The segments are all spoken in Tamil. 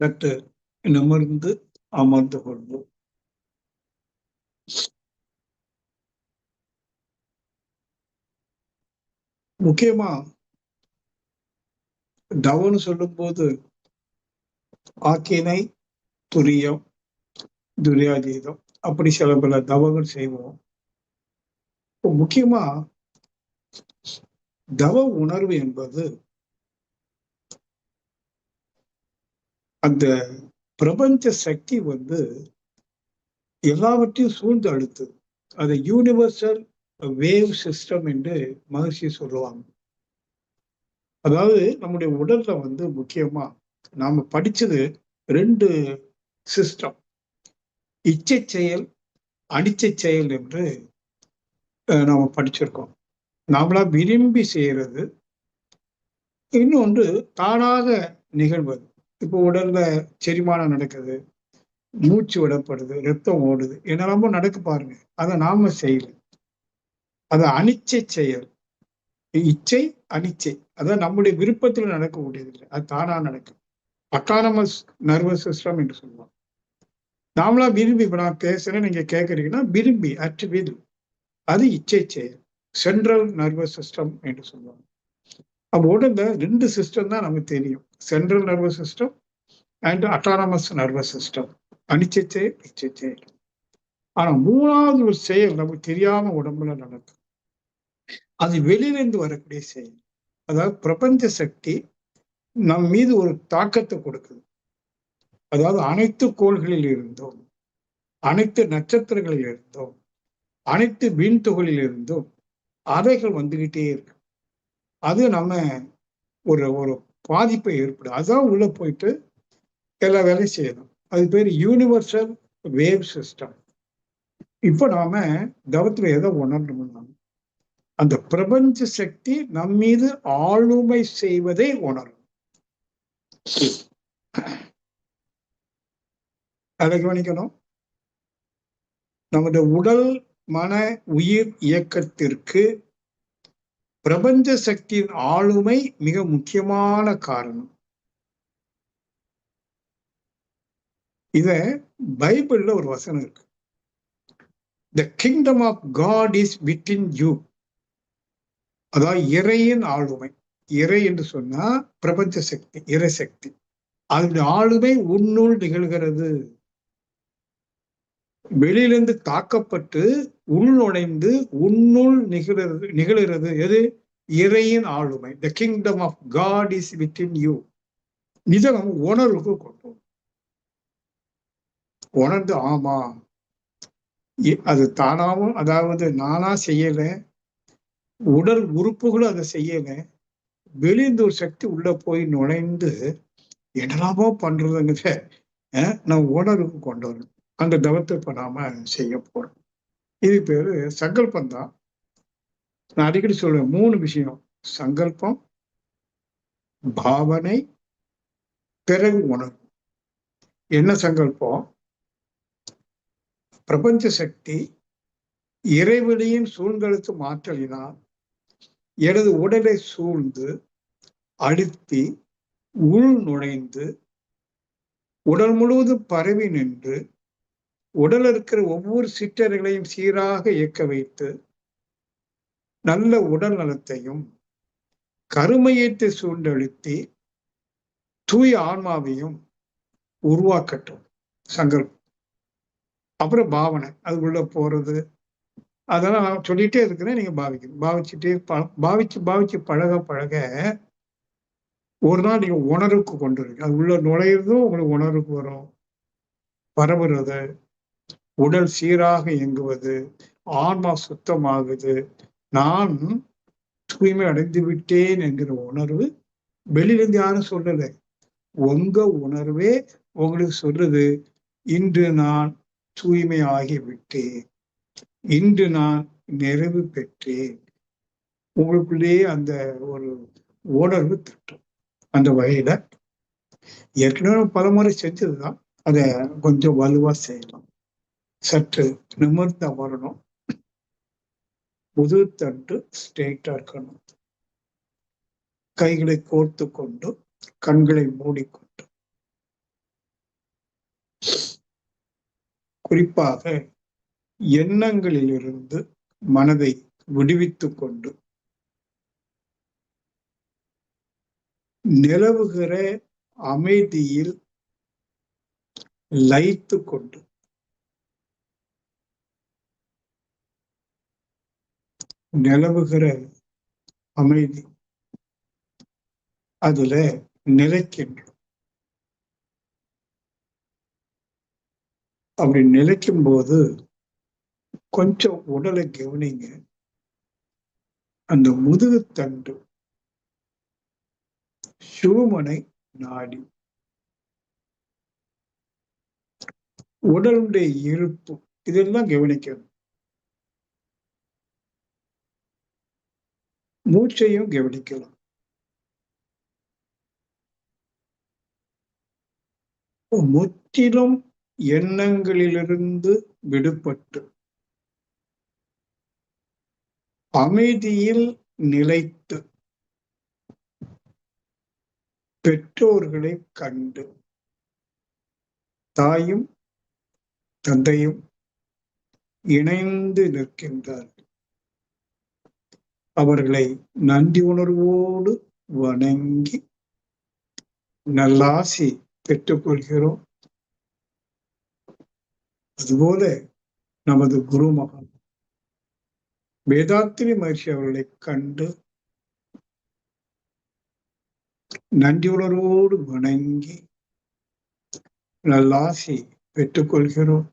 சற்று நிமிர்ந்து அமர்ந்து கொள்வோம். முக்கியமா டவுன்னு சொல்லும்போது ஆக்கினை துரியம் துரியாதீதம் அப்படி சில பல தவங்கள் செய்வோம். முக்கியமா தவ உணர்வு என்பது அந்த பிரபஞ்ச சக்தி வந்து எல்லாவற்றையும் சூழ்ந்து அழுத்து அது யூனிவர்சல் வேவ் சிஸ்டம் என்று மகிழ்ச்சி சொல்லுவாங்க. அதாவது நம்முடைய உடல்ல வந்து முக்கியமா நாம படிச்சது ரெண்டு சிஸ்டம் இச்சை செயல் அனிச்சை செயல் என்று நாம படிச்சிருக்கோம். நாமளா விரும்பி செய்யறது. இன்னொன்று தானாக நிகழ்வது. இப்போ உடல்ல செரிமானம் நடக்குது மூச்சு விடப்படுது ரத்தம் ஓடுது என்னெல்லாமோ நடக்கு பாருங்க. அதை நாம செய்யல அது அனிச்சை செயல். இச்சை அனிச்சை. அதான் நம்முடைய விருப்பத்தில் நடக்கக்கூடியது இல்லை அது தானா நடக்கும். அட்டானமஸ் நர்வஸ் சிஸ்டம் என்று சொல்லுவோம் நாமளா விரும்பி இப்ப நான் பேசுறேன் நீங்க கேட்கறீங்கன்னா விரும்பி அற்று வில் அது இச்சை செயல். சென்ட்ரல் நர்வஸ் சிஸ்டம் என்று சொல்லுவாங்க. அப்போ உடல்ல ரெண்டு சிஸ்டம் தான் நமக்கு தெரியும். Central nervous system and autonomous nervous system அனிச்ச செயல் இச்சை செயல் ஆனா மூணாவது ஒரு செயல் நமக்கு தெரியாம உடம்புல நடக்கும். அது வெளியிலிருந்து வரக்கூடிய செயல். அதாவது பிரபஞ்ச சக்தி நம் மீது ஒரு தாக்கத்தை கொடுக்குது. அதாவது அனைத்து கோள்களில் இருந்தோம் அனைத்து நட்சத்திரங்களில் இருந்தோம் அனைத்து வீண் தொகுலில் இருந்தும் அறைகள் வந்துகிட்டே இருக்கு. அது நம்ம ஒரு ஒரு பாதிப்பை ஏற்படும். அதான் உள்ள போயிட்டு எல்லா வேலையும் செய்யணும். அது பேர் யூனிவர்சல் வேவ் சிஸ்டம் இப்போ நாம தவத்துல எதை உணரணும்னா அந்த பிரபஞ்ச சக்தி நம் மீது ஆளுமை செய்வதை உணரும் அதை கவனிக்கணும். நமது உடல் மன உயிர் இயக்கத்திற்கு பிரபஞ்ச சக்தியின் ஆளுமை மிக முக்கியமான காரணம். இத பைபிள்ல ஒரு வசனம் இருக்கு. The kingdom of God is within you அதாவது இறையின் ஆளுமை. இறை என்று சொன்னா பிரபஞ்ச சக்தி இறை சக்தி. அதனுடைய ஆளுமை உன்னுள் நிகழ்கிறது. வெளியிலிருந்து தாக்கப்பட்டு உள் நுழைந்து உன்னுள் நிகழறது. நிகழ்கிறது எது? இறையின் ஆளுமை. The kingdom of God is with in you இதை நம்ம உணர்வுக்கு கொண்டு உணர்ந்து ஆமா. அது தானாவும் அதாவது நானா செய்யல உடல் உறுப்புகளும் அதை செய்யல வெளியிருந்து ஒரு சக்தி உள்ள போய் நுழைந்து என்னெல்லாமோ பண்றதுங்கிற நம்ம உணர்வுக்கு கொண்டு வரணும். அந்த தவத்தை இப்போ நாம் செய்ய போகிறோம் இது பேர் சங்கல்பம் தான் நான் அடிக்கடி சொல்லுவேன் மூணு விஷயம். சங்கல்பம் பாவனை பிறகு உணர்வு. என்ன சங்கல்பம்? பிரபஞ்ச சக்தி இறைவெளியின் சூழ்நிலைக்கு மாற்றலினால் எனது உடலை சூழ்ந்து அழுத்தி உள் நுழைந்து உடல் முழுவதும் பரவி நின்று உடல் இருக்கிற ஒவ்வொரு சிற்றறைகளையும் சீராக இயக்க வைத்து நல்ல உடல் நலத்தையும் கருமையத்தை சூழ்ந்தழுத்தி தூய ஆன்மாவையும் உருவாக்கட்டும். சங்கல்பம். அப்புறம் பாவனை. அது உள்ள போறது. அதெல்லாம் நான் சொல்லிட்டே இருக்கிறேன். நீங்க பாவிக்கணும். பாவிச்சுட்டே பாவிச்சு பாவிச்சு பழக பழக ஒரு நாள் நீங்க உணர்வுக்கு கொண்டு வரீங்க அது உள்ள நுழையிறதும் உங்களுக்கு உணர்வுக்கு வரும். பரவுறது. உடல் சீராக இயங்குவது ஆன்மா சுத்தமாகுது. நான் தூய்மை அடைந்து விட்டேன் என்கிற உணர்வு வெளியிலிருந்து யாரும் சொல்லலை. உங்க உணர்வே உங்களுக்கு சொல்றது இன்று நான் தூய்மை ஆகிவிட்டேன் இன்று நான் நிறைவு பெற்றேன். உங்களுக்குள்ளேயே அந்த ஒரு உணர்வு திட்டம் அந்த வகையில ஏற்கனவே பலமுறை செஞ்சதுதான். அதை கொஞ்சம் வலுவா செய்யலாம். சற்று நிமிர்ந்து அமரணும். முதுத்தண்டு ஸ்ட்ரெயிட்டா இருக்கணும். கைகளை கோர்த்து கொண்டு கண்களை மூடிக்கொண்டு. குறிப்பாக எண்ணங்களிலிருந்து மனதை விடுவித்துக் கொண்டு. நிலவுகிற அமைதியில் லயித்து கொண்டு. நிலவுகிற அமைதி. அதுல நிலைக்கின்றோம் அப்படி நிலைக்கும் போது கொஞ்சம் உடலை கவனிங்க. அந்த முதுகுத்தண்டு சிவமனை நாடி. உடலுடைய இருப்பு இதெல்லாம் கவனிக்கணும். மூச்சையும் கவனிக்கலாம். முற்றிலும் எண்ணங்களிலிருந்து விடுபட்டு அமைதியில் நிலைத்து பெற்றோர்களை கண்டு தாயும் தந்தையும் இணைந்து நிற்கின்றார்கள். அவர்களை நன்றி உணர்வோடு வணங்கி நல்லாசி பெற்றுக்கொள்கிறோம். அதுபோல நமது குருமகன் வேதாத்திரி மகிழ்ச்சி அவர்களை கண்டு நன்றி உணர்வோடு வணங்கி நல்லாசி பெற்றுக்கொள்கிறோம்.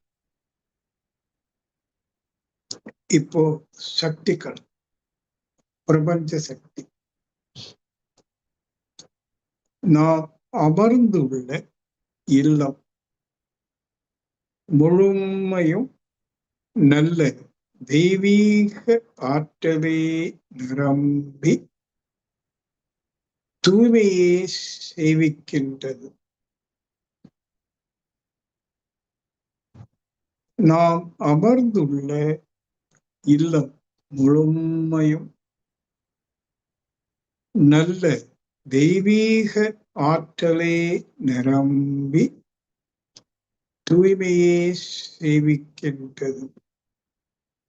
இப்போ சக்திகள். பிரபஞ்ச சக்தி. நாம் அமர்ந்துள்ள இல்லம் முழுமையும் நல்ல தெய்வீக ஆற்றலே நிரம்பி தூய்மையே சேவிக்கின்றது. நாம் அமர்ந்துள்ள இல்லம் முழுமையும் நல்ல தெய்வீக ஆற்றலே நிரம்பி தூய்மையே சேவிக்கின்றது.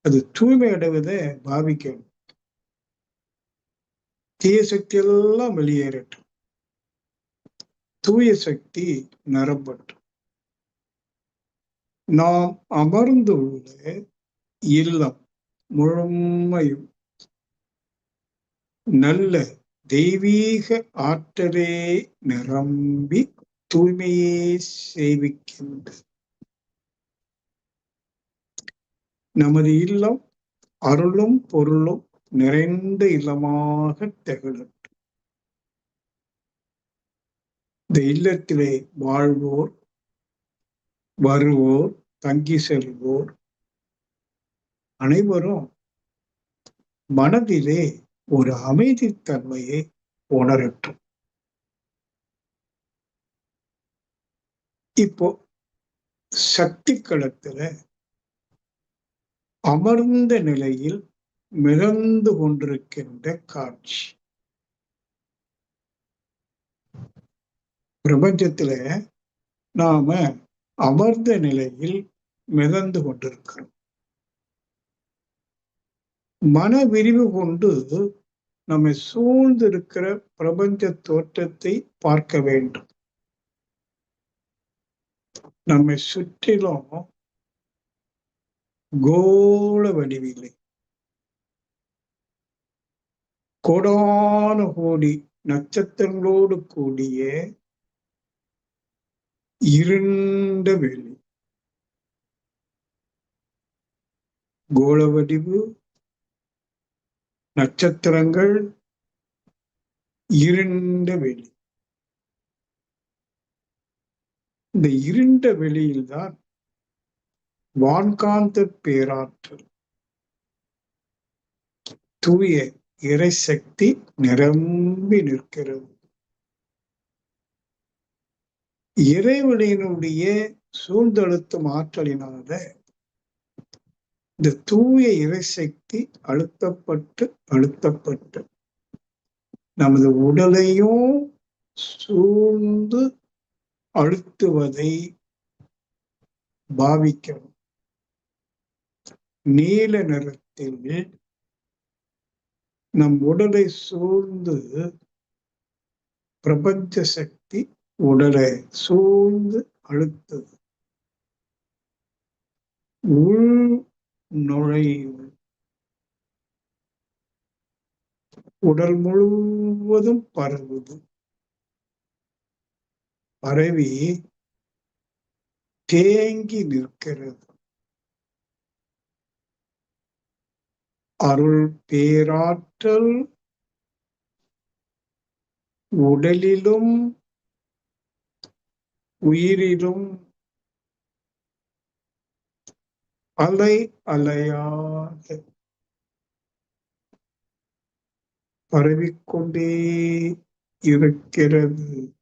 அது தூய்மை அடைவதை பாவிக்கணும். தீய சக்தி எல்லாம் வெளியேறட்டும். தூய சக்தி நரம்பட்டும். நாம் அமர்ந்துள்ள இல்லம் முழுமையும் நல்ல தெய்வீக ஆற்றலே நிரம்பி தூய்மையே சேவிக்கின்றது நமது இல்லம் அருளும் பொருளும் நிறைந்த இல்லமாக திகழட்டும் இந்த இல்லத்திலே வாழ்வோர் வருவோர் தங்கி செல்வோர் அனைவரும் மனதிலே ஒரு அமைதித்தன்மையை உணரட்டும். இப்போ சக்தி களத்துல அமர்ந்த நிலையில் மிதந்து கொண்டிருக்கின்ற காட்சி. பிரபஞ்சத்துல நாம அமர்ந்த நிலையில் மிதந்து கொண்டிருக்கிறோம். மன விரிவு கொண்டு நம்மை சூழ்ந்திருக்கிற பிரபஞ்ச தோற்றத்தை பார்க்க வேண்டும். நம்மை சுற்றிலும் கோல வடிவில்லை. கோடான கோடி நட்சத்திரங்களோடு கூடிய இருண்ட வெளி கோள வடிவு நட்சத்திரங்கள் இருண்ட வெளி. இந்த இருண்ட வெளியில்தான் வான்காந்த பேராற்றல். தூய இறைசக்தி நிரம்பி நிற்கிறது. இறைவனினுடைய சூழ்ந்தழுத்தும் ஆற்றலினால இந்த தூய இறைசக்தி அழுத்தப்பட்டு அழுத்தப்பட்டு நமது உடலையும் சூழ்ந்து அழுத்துவதை பாவிக்கணும். நீல நிறத்தில் நம் உடலை சூழ்ந்து பிரபஞ்ச சக்தி உடலை சூழ்ந்து அழுத்தது. உள் நுழைவு உடல் முழுவதும் பரவுது. பரவி தேங்கி நிற்கிறது. அருள் பேராற்றல் உடலிலும் உயிரிலும் அலை அலையாக பரவிக்கொண்டே இருக்கிறது.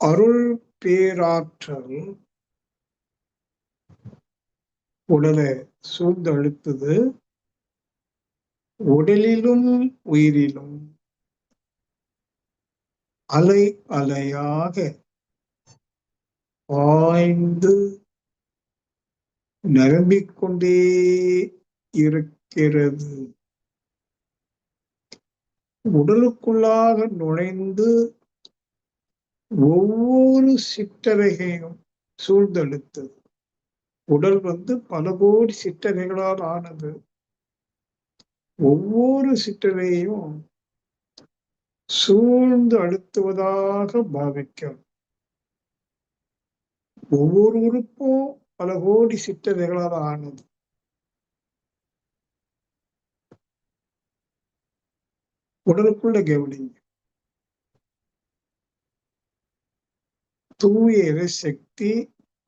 அருள் பேராற்றல் உடலை சூழ்ந்தழுத்துது. உடலிலும் உயிரிலும். அலை அலையாக பாய்ந்து நிரம்பிக்கொண்டே இருக்கிறது. உடலுக்குள்ளாக நுழைந்து ஒவ்வொரு சிற்றறைகையும் சூழ்ந்தெடுத்தது உடல் வந்து பல கோடி சிற்றறைகளால் ஆனது. ஒவ்வொரு சிற்றறையும் சூழ்ந்து அழுத்துவதாக பாவிக்கும். ஒவ்வொரு உறுப்பும் பல கோடி சிற்றறைகளால் ஆனது. உடலுக்குள்ள கவனிங்க தூய சக்தி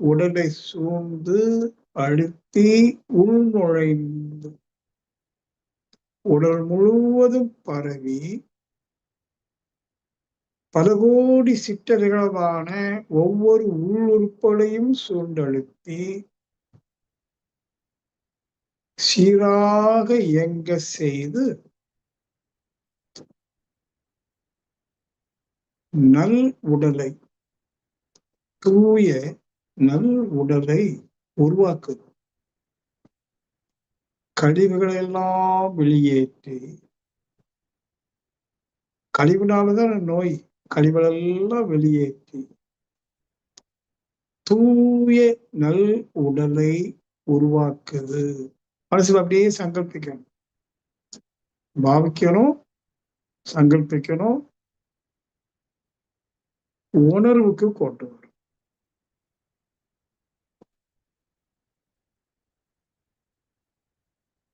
உடலை சூழ்ந்து அழுத்தி உள்நுழைந்து உடல் முழுவதும் பரவி பல கோடி சிற்றறிகளவான ஒவ்வொரு உள்ளுறுப்புகளையும் சூழ்ந்தழுத்தி சீராக இயங்க செய்து நல் உடலை தூய நல் உடலை உருவாக்குது. கழிவுகளை எல்லாம் வெளியேற்றி கழிவுனாலதான் நோய் கழிவுகளெல்லாம் வெளியேற்றி தூய நல் உடலை உருவாக்குது. மனசுல அப்படியே சங்கல்பிக்கணும். பாவிக்கணும் சங்கல்பிக்கணும். உணர்வுக்கு கொண்டு வரும்.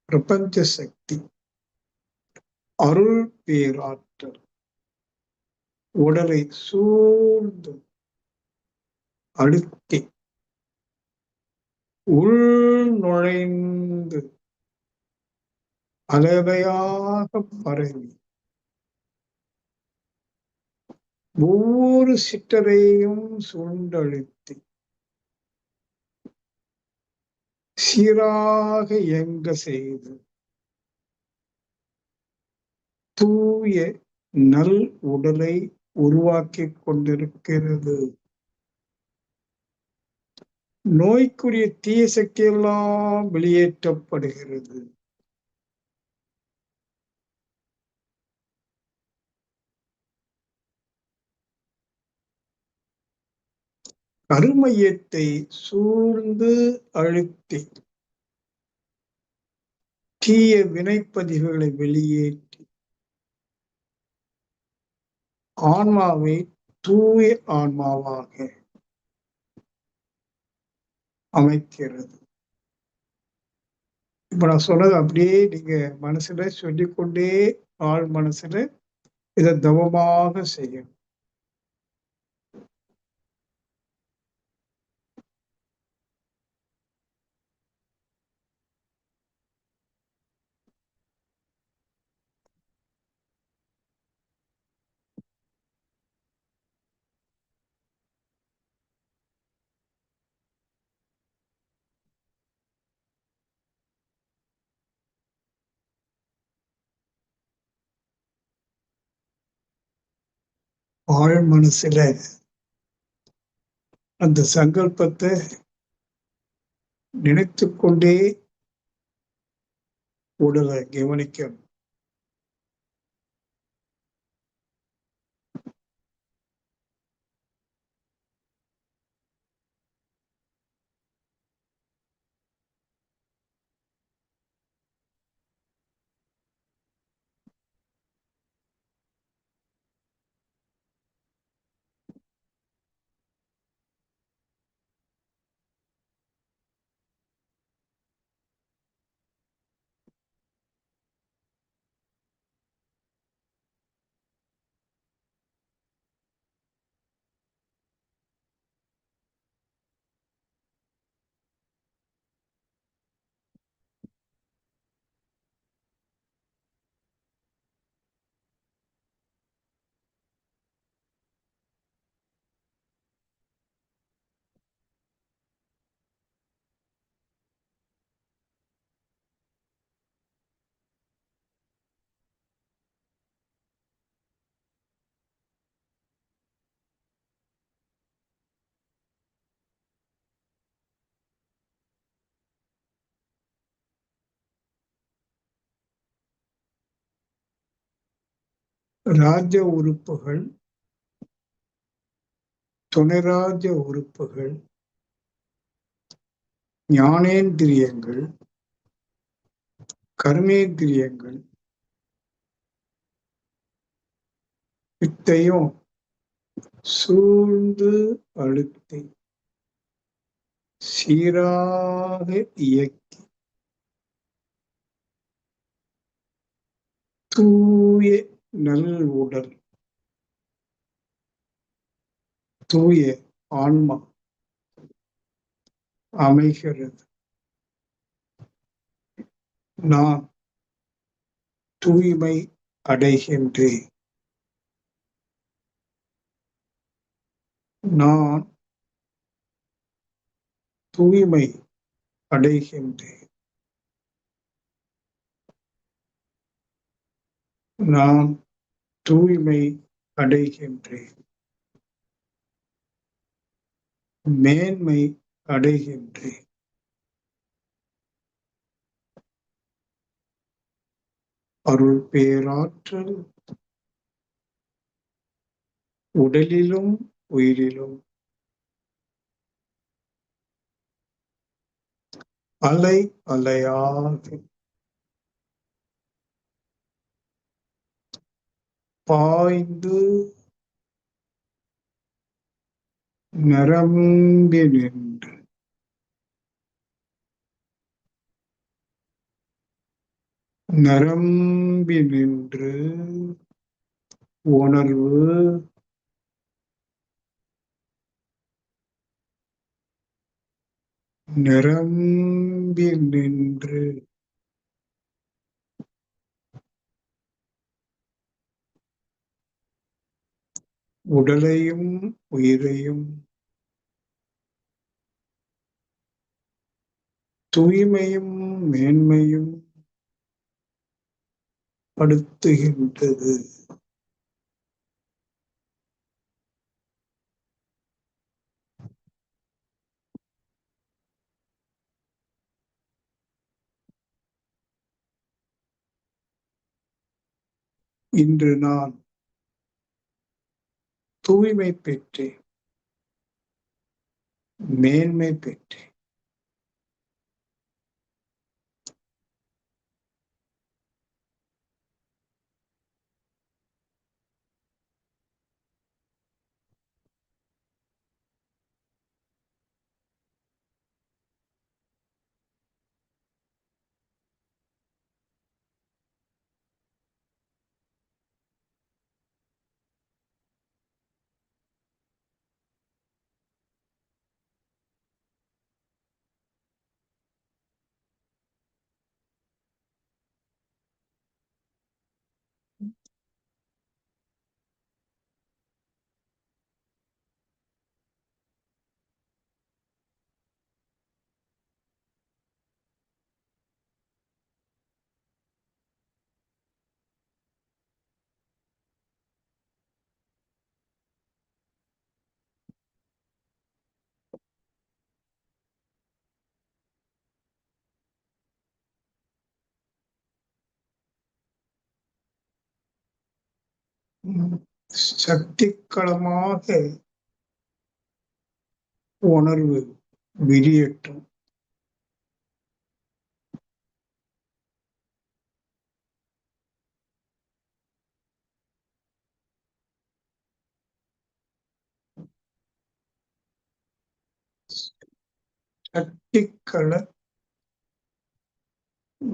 பிரபஞ்ச சக்தி அருள் பேராற்றல். உடலை சூழ்ந்து அழுத்தி உள் நுழைந்து அலவையாக பரவி ஒவ்வொரு சிற்றரையும் சுண்டழுத்தி சீராக இயங்க செய்து தூய நல் உடலை உருவாக்கி கொண்டிருக்கிறது நோய்க்குரிய தீய சக்தியெல்லாம் வெளியேற்றப்படுகிறது. கருமையத்தை சூழ்ந்து அழுத்தி தீய வினைப்பதிவுகளை வெளியேற்றி ஆன்மாவை தூய ஆன்மாவாக அமைக்கிறது. இப்ப நான் சொன்னது அப்படியே நீங்க மனசுல சொல்லிக்கொண்டே ஆள் மனசுல இதை தவமாக செய்யணும். ஆழ் மனசுல அந்த சங்கல்பத்தை நினைத்து கொண்டே உடலை கவனிக்கணும் ராஜ உறுப்புகள் துணைராஜ உறுப்புகள் ஞானேந்திரியங்கள் கர்மேந்திரியங்கள் இத்தையும் சூழ்ந்து அழுத்தி சீராக இயக்கி தூய நல் உடல். தூய ஆன்மா அமைகிறது. நான் தூய்மை அடைகின்றேன். நான் தூய்மை அடைகின்றேன். நான் தூய்மை அடைகின்றேன். மேன்மை அடைகின்றேன். அருள் பேராற்றல் உடலிலும் உயிரிலும். அலை அலையாக பாய்ந்து நரம்பி நின்று. நரம்பி நின்று உணர்வு நிரம்பி நின்று உடலையும் உயிரையும் தூய்மையும் மேன்மையும் படுத்துகின்றது. இன்று நான் தூய்மை பெற்றேன். மேன்மை பெற்றேன். சக்திக்களமாக உணர்வு விரியட்டும் சக்திக்கள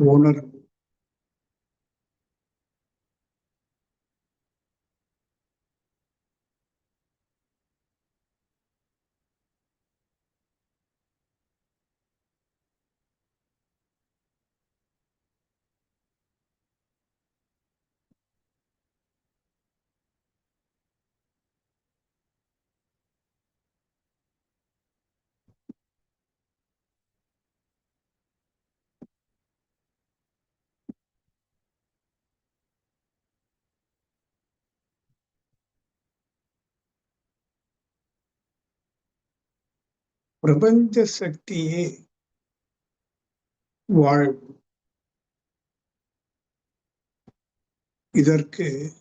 உணர்வு பிரபஞ்ச சக்தியே வாழ்வு. இதற்கு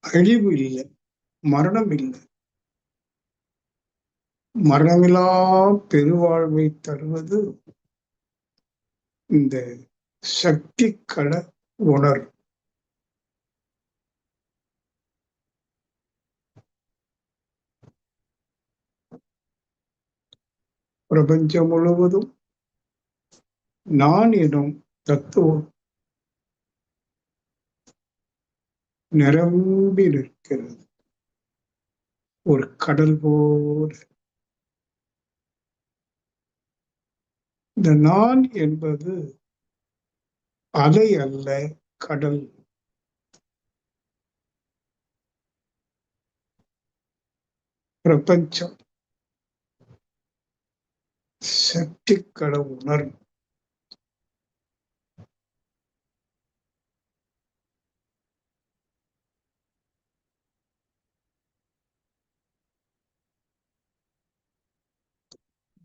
அழிவு இல்லை மரணம் இல்லை. மரணமில்லா பெருவாழ்வை தருவது இந்த சக்தி கள உணர்வு. பிரபஞ்சம் முழுவதும் நான் எனும் தத்துவம் நிரம்பி நிற்கிறது. ஒரு கடல் போல. இந்த நான் என்பது அலை அல்ல கடல். பிரபஞ்சம். சக்திக்கள உணர்வு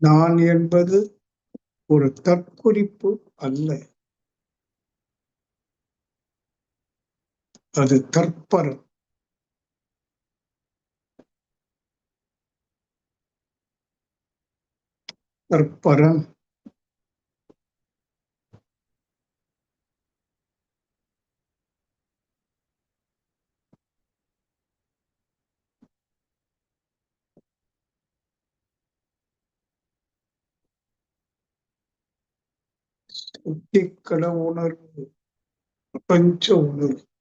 நான் என்பது ஒரு தற்குறிப்பு அல்ல. அது தற்பரம் தற்பரம் சுத்திக்கள உணர்வு. பிரபஞ்ச உணர்வு.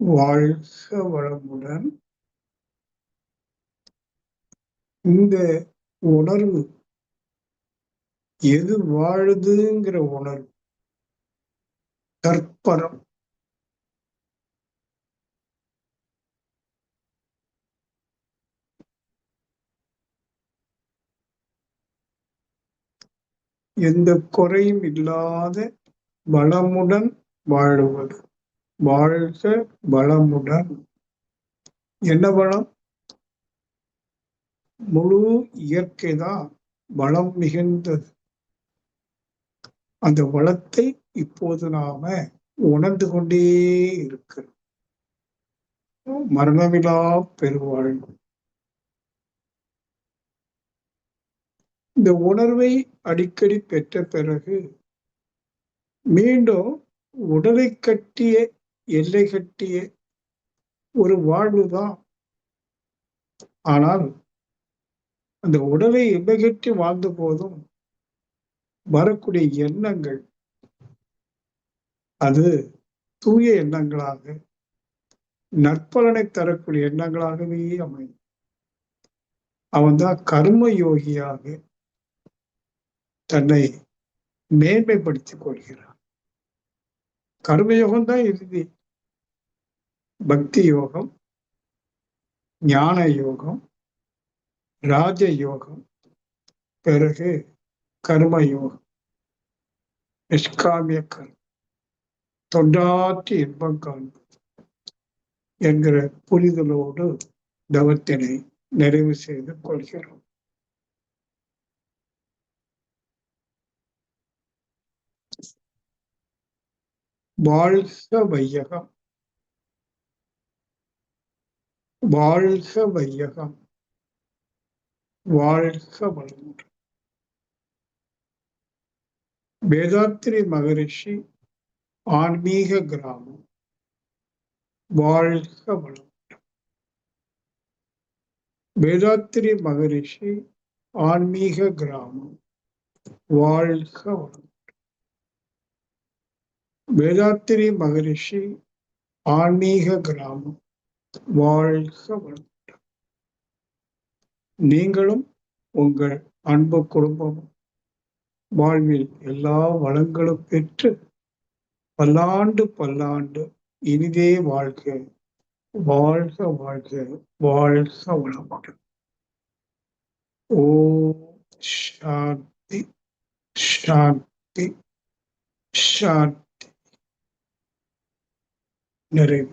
வாழ்க வளமுடன். இந்த உணர்வு எது வாழுதுங்கிற உணர்வு கற்பரம். எந்த குறையும் இல்லாத வளமுடன் வாழுவது. வாழ்க வளமுடன். என்ன வளம்? முழு இயற்கை தான் வளம் மிகுந்தது. அந்த வளத்தை இப்போது நாம உணர்ந்து கொண்டே இருக்கிறோம். மரணமிலா பெருவாழ்வு. இந்த உணர்வை அடிக்கடி பெற்ற பிறகு மீண்டும் உடலை கட்டிய எல்லை கட்டிய ஒரு வாழ்வுதான் ஆனால் அந்த உடலை எல்லை கட்டி வாழ்ந்த போதும் வரக்கூடிய எண்ணங்கள் அது தூய எண்ணங்களாக நற்பலனை தரக்கூடிய எண்ணங்களாகவே அமையும். அவன்தான் கர்ம யோகியாக தன்னை மேன்மைப்படுத்திக் கொள்கிறான். கர்மயோகம் தான் இறுதி. பக்தி யோகம் ஞான யோகம் ராஜ யோகம் பிறகு கர்ம யோகம் நிஷ்காமிய கர்மம் தொண்டாற்றி இன்பம் காண்பது என்கிற புரிதலோடு தவத்தினை நிறைவு செய்து கொள்கிறோம். வாழ்க வையகம். வாழ்க வையகம். வாழ்க வளமுடன். வேதாத்திரி மகரிஷி ஆன்மீக கிராமம். வாழ்க வளமுடன். வேதாத்திரி மகரிஷி ஆன்மீக கிராமம். வாழ்க வளமுடன். வேதாத்திரி மகரிஷி ஆன்மீக கிராமம். வாழ்க வளமுடன். நீங்களும் உங்கள் அன்பு குடும்பமும் வாழ்வில் எல்லா வளங்களும் பெற்று பல்லாண்டு பல்லாண்டு இனிதே வாழ்க வாழ்க வாழ்க வாழ்க வளமுடன். ஓ சாந்தி சாந்தி சாந்தி. நிறைவு.